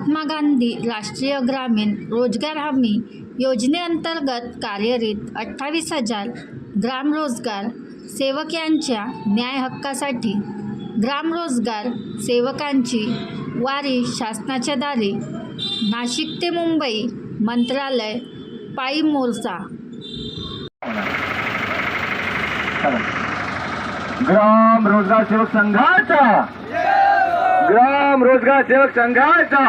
महात्मा गांधी राष्ट्रीय ग्रामीण रोजगार हमी योजनेअंतर्गत कार्यरत अठ्ठावीस हजार ग्रामरोजगार सेवक यांच्या न्याय हक्कासाठी ग्रामरोजगार सेवकांची वारी शासनाच्या दारी. नाशिक ते मुंबई मंत्रालय पायी मोर्चा. ग्राम रोजगार सेवक संघाचा ग्राम रोजगार सेवक संघाचा.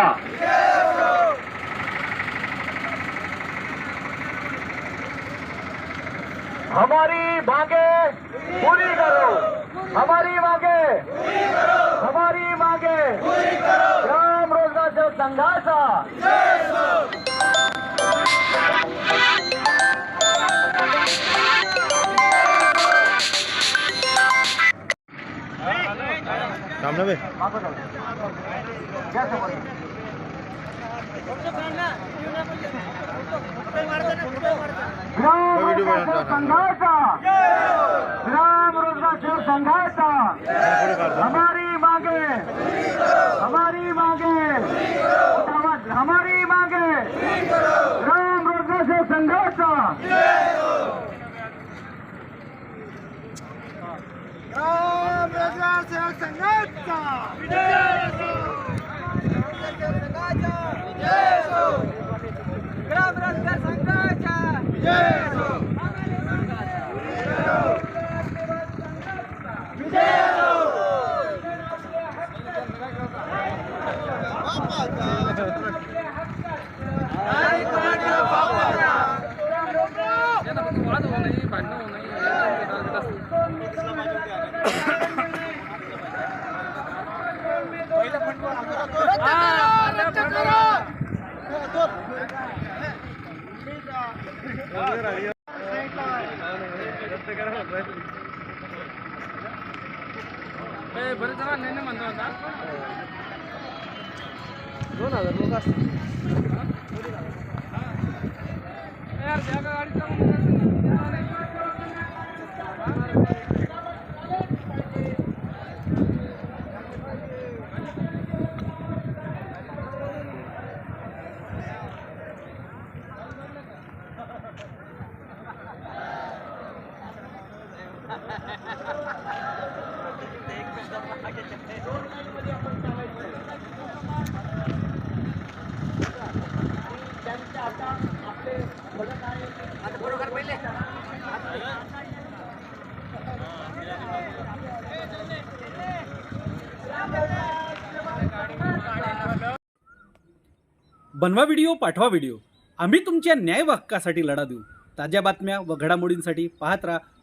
हमारी मांगे पूरी करो. हमारी मांगे हमारी मांगे. ग्राम रोजगार सेवक संघाचा. ग्राम रोजगार सेवक संघाचा. ग्राम रोजगार संघाचा. हमारी मांगे. हमारी मांगे. हमारी मांगे. ग्राम रोजगार संघाचा. ग्राम रोजगार सेवक संघाचा ग्राम रोजगार संघाचा बरेच ನಿನ್ನೆ ಬಂದ ನೋಡ ಅದ್ರ ಯಾರು ಬೇಗ ಗಾಡಿ ತಗೊಂಡು बनवा व्हिडिओ पाठवा व्हिडिओ. आम्ही तुमच्या न्याय हक्कासाठी लढा देऊ. ताज्या बातम्या व घडामोडींसाठी पाहत राहा